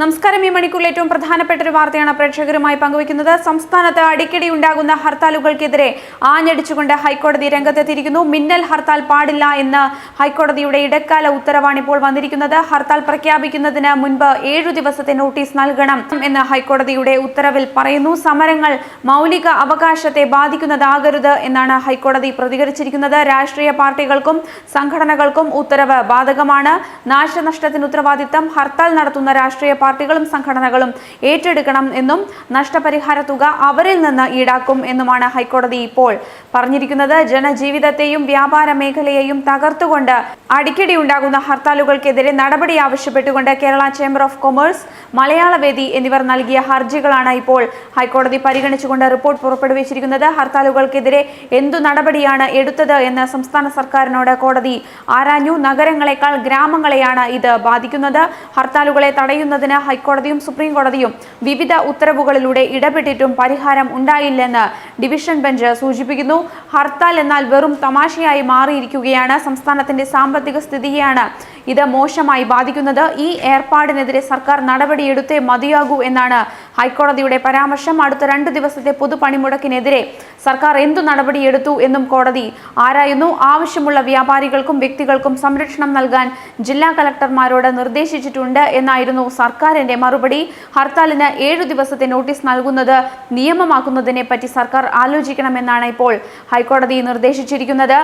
നമസ്കാരം. ഈ മണിക്കൂറിൽ ഏറ്റവും പ്രധാനപ്പെട്ട ഒരു വാർത്തയാണ് പ്രേക്ഷകരുമായി പങ്കുവയ്ക്കുന്നത്. സംസ്ഥാനത്ത് അടിക്കടി ഉണ്ടാകുന്ന ഹർത്താലുകൾക്കെതിരെ ആഞ്ഞടിച്ചുകൊണ്ട് ഹൈക്കോടതി രംഗത്തെത്തിയിരിക്കുന്നു. മിന്നൽ ഹർത്താൽ പാടില്ല എന്ന് ഹൈക്കോടതിയുടെ ഇടക്കാല ഉത്തരവാണ് ഇപ്പോൾ വന്നിരിക്കുന്നത്. ഹർത്താൽ പ്രഖ്യാപിക്കുന്നതിന് മുൻപ് ഏഴു ദിവസത്തെ നോട്ടീസ് നൽകണം എന്ന് ഹൈക്കോടതിയുടെ ഉത്തരവിൽ പറയുന്നു. സമരങ്ങൾ മൗലിക അവകാശത്തെ ബാധിക്കുന്നതാകരുത് എന്നാണ് ഹൈക്കോടതി പ്രതികരിച്ചിരിക്കുന്നത്. രാഷ്ട്രീയ പാർട്ടികൾക്കും സംഘടനകൾക്കും ഉത്തരവ് ബാധകമാണ്. നാശനഷ്ടത്തിന് ഉത്തരവാദിത്തം ഹർത്താൽ നടത്തുന്ന രാഷ്ട്രീയ പാർട്ടികളും സംഘടനകളും ഏറ്റെടുക്കണം എന്നും നഷ്ടപരിഹാര തുക അവരിൽ നിന്ന് ഈടാക്കും എന്നുമാണ് ഹൈക്കോടതി ഇപ്പോൾ പറഞ്ഞിരിക്കുന്നത്. ജനജീവിതത്തെയും വ്യാപാര മേഖലയെയും തകർത്തുകൊണ്ട് അടിക്കടി ഉണ്ടാകുന്ന ഹർത്താലുകൾക്കെതിരെ നടപടി ആവശ്യപ്പെട്ടുകൊണ്ട് Kerala chamber of commerce Malayalavedi എന്നിവർ നൽകിയ ഹർജികളാണ് ഇപ്പോൾ ഹൈക്കോടതി പരിഗണിച്ചുകൊണ്ട് റിപ്പോർട്ട് പുറപ്പെടുവിച്ചിരിക്കുന്നത്. ഹർത്താലുകൾക്കെതിരെ എന്തു നടപടിയാണ് എടുത്തത് എന്ന് സംസ്ഥാന സർക്കാരിനോട് കോടതി ആരാഞ്ഞു. നഗരങ്ങളെക്കാൾ ഗ്രാമങ്ങളെയാണ് ഇത് ബാധിക്കുന്നത്. ഹർത്താലുകളെ തടയുന്നതിന് ഹൈക്കോടതിയും സുപ്രീം കോടതിയും വിവിധ ഉത്തരവുകളിലൂടെ ഇടപെട്ടിട്ടും പരിഹാരം ഉണ്ടായില്ലെന്ന് ഡിവിഷൻ ബെഞ്ച് സൂചിപ്പിക്കുന്നു. ഹർത്താൽ എന്നാൽ വെറും തമാശയായി മാറിയിരിക്കുകയാണ്. സംസ്ഥാനത്തിന്റെ സാമ്പത്തിക സ്ഥിതിയെയാണ് ഇത് മോശമായി ബാധിക്കുന്നത്. ഈ ഏർപ്പാടിനെതിരെ സർക്കാർ നടപടിയെടുത്തേ മതിയാകൂ എന്നാണ് ഹൈക്കോടതിയുടെ പരാമർശം അടുത്ത രണ്ടു ദിവസത്തെ പൊതുപണിമുടക്കിനെതിരെ സർക്കാർ എന്തു നടപടിയെടുത്തു എന്നും കോടതി ആരായുന്നു? ആവശ്യമുള്ള വ്യാപാരികൾക്കും വ്യക്തികൾക്കും സംരക്ഷണം നൽകാൻ ജില്ലാ കലക്ടർമാരോട് നിർദ്ദേശിച്ചിട്ടുണ്ട് എന്നായിരുന്നു സർക്കാരിന്റെ മറുപടി. ഹർത്താലിന് ഏഴു ദിവസത്തെ നോട്ടീസ് നൽകുന്നത് നിയമമാക്കുന്നതിനെ പറ്റി സർക്കാർ ആലോചിക്കണമെന്നാണ് ഇപ്പോൾ ഹൈക്കോടതി നിർദ്ദേശിച്ചിരിക്കുന്നത്.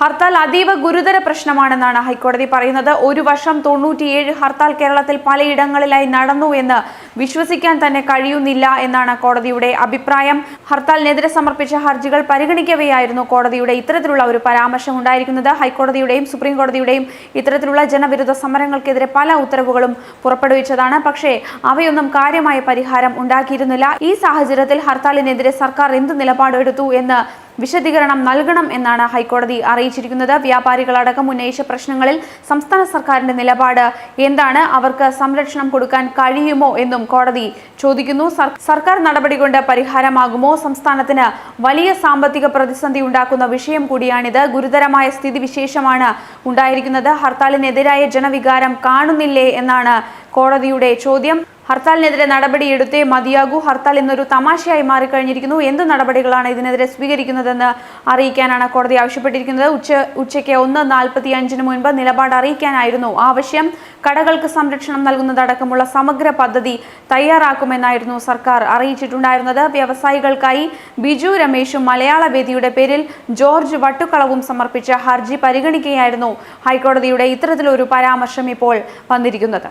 ഹർത്താൽ അതീവ ഗുരുതര പ്രശ്നമാണെന്നാണ് ഹൈക്കോടതി പറയുന്നത്. ഒരു വർഷം തൊണ്ണൂറ്റിയേഴ് ഹർത്താൽ കേരളത്തിൽ പലയിടങ്ങളിലായി നടന്നു എന്ന് വിശ്വസിക്കാൻ തന്നെ കഴിയുന്നില്ല എന്നാണ് കോടതിയുടെ അഭിപ്രായം. ഹർത്താലിനെതിരെ സമർപ്പിച്ച ഹർജികൾ പരിഗണിക്കവെയായിരുന്നു കോടതിയുടെ ഇത്തരത്തിലുള്ള ഒരു പരാമർശം ഉണ്ടായിരിക്കുന്നത്. ഹൈക്കോടതിയുടെയും സുപ്രീം കോടതിയുടെയും ഇത്തരത്തിലുള്ള ജനവിരുദ്ധ സമരങ്ങൾക്കെതിരെ പല ഉത്തരവുകളും പുറപ്പെടുവിച്ചതാണ്. പക്ഷേ അവയൊന്നും കാര്യമായ പരിഹാരം ഉണ്ടാക്കിയിരുന്നില്ല. ഈ സാഹചര്യത്തിൽ ഹർത്താലിനെതിരെ സർക്കാർ എന്ത് നിലപാടെടുത്തു എന്ന് വിശദീകരണം നൽകണം എന്നാണ് ഹൈക്കോടതി അറിയിച്ചിരിക്കുന്നത്. വ്യാപാരികളടക്കം ഉന്നയിച്ച പ്രശ്നങ്ങളിൽ സംസ്ഥാന സർക്കാരിന്റെ നിലപാട് എന്താണ്? അവർക്ക് സംരക്ഷണം കൊടുക്കാൻ കഴിയുമോ എന്നും കോടതി ചോദിക്കുന്നു. സർക്കാർ നടപടി കൊണ്ട് പരിഹാരമാകുമോ? സംസ്ഥാനത്തിന് വലിയ സാമ്പത്തിക പ്രതിസന്ധി ഉണ്ടാക്കുന്ന വിഷയം കൂടിയാണിത്. ഗുരുതരമായ സ്ഥിതിവിശേഷമാണ് ഉണ്ടായിരിക്കുന്നത്. ഹർത്താലിനെതിരായ ജനവികാരം കാണുന്നില്ലേ എന്നാണ് കോടതിയുടെ ചോദ്യം. ഹർത്താലിനെതിരെ നടപടിയെടുത്തേ മതിയാകൂ. ഹർത്താൽ ഇന്നൊരു തമാശയായി മാറിക്കഴിഞ്ഞിരിക്കുന്നു. എന്ത് നടപടികളാണ് ഇതിനെതിരെ സ്വീകരിക്കുന്നതെന്ന് അറിയിക്കാനാണ് കോടതി ആവശ്യപ്പെട്ടിരിക്കുന്നത്. ഉച്ച ഉച്ചയ്ക്ക് ഒന്ന് നാൽപ്പത്തി അഞ്ചിന് മുൻപ് നിലപാട് അറിയിക്കാനായിരുന്നു ആവശ്യം. കടകൾക്ക് സംരക്ഷണം നൽകുന്നതടക്കമുള്ള സമഗ്ര പദ്ധതി തയ്യാറാക്കുമെന്നായിരുന്നു സർക്കാർ അറിയിച്ചിട്ടുണ്ടായിരുന്നത്. വ്യവസായികൾക്കായി ബിജു രമേശും മലയാള വേദിയുടെ പേരിൽ ജോർജ് വട്ടുക്കളവും സമർപ്പിച്ച ഹർജി പരിഗണിക്കുകയായിരുന്നു ഹൈക്കോടതിയുടെ ഇത്തരത്തിലൊരു പരാമർശം ഇപ്പോൾ വന്നിരിക്കുന്നത്.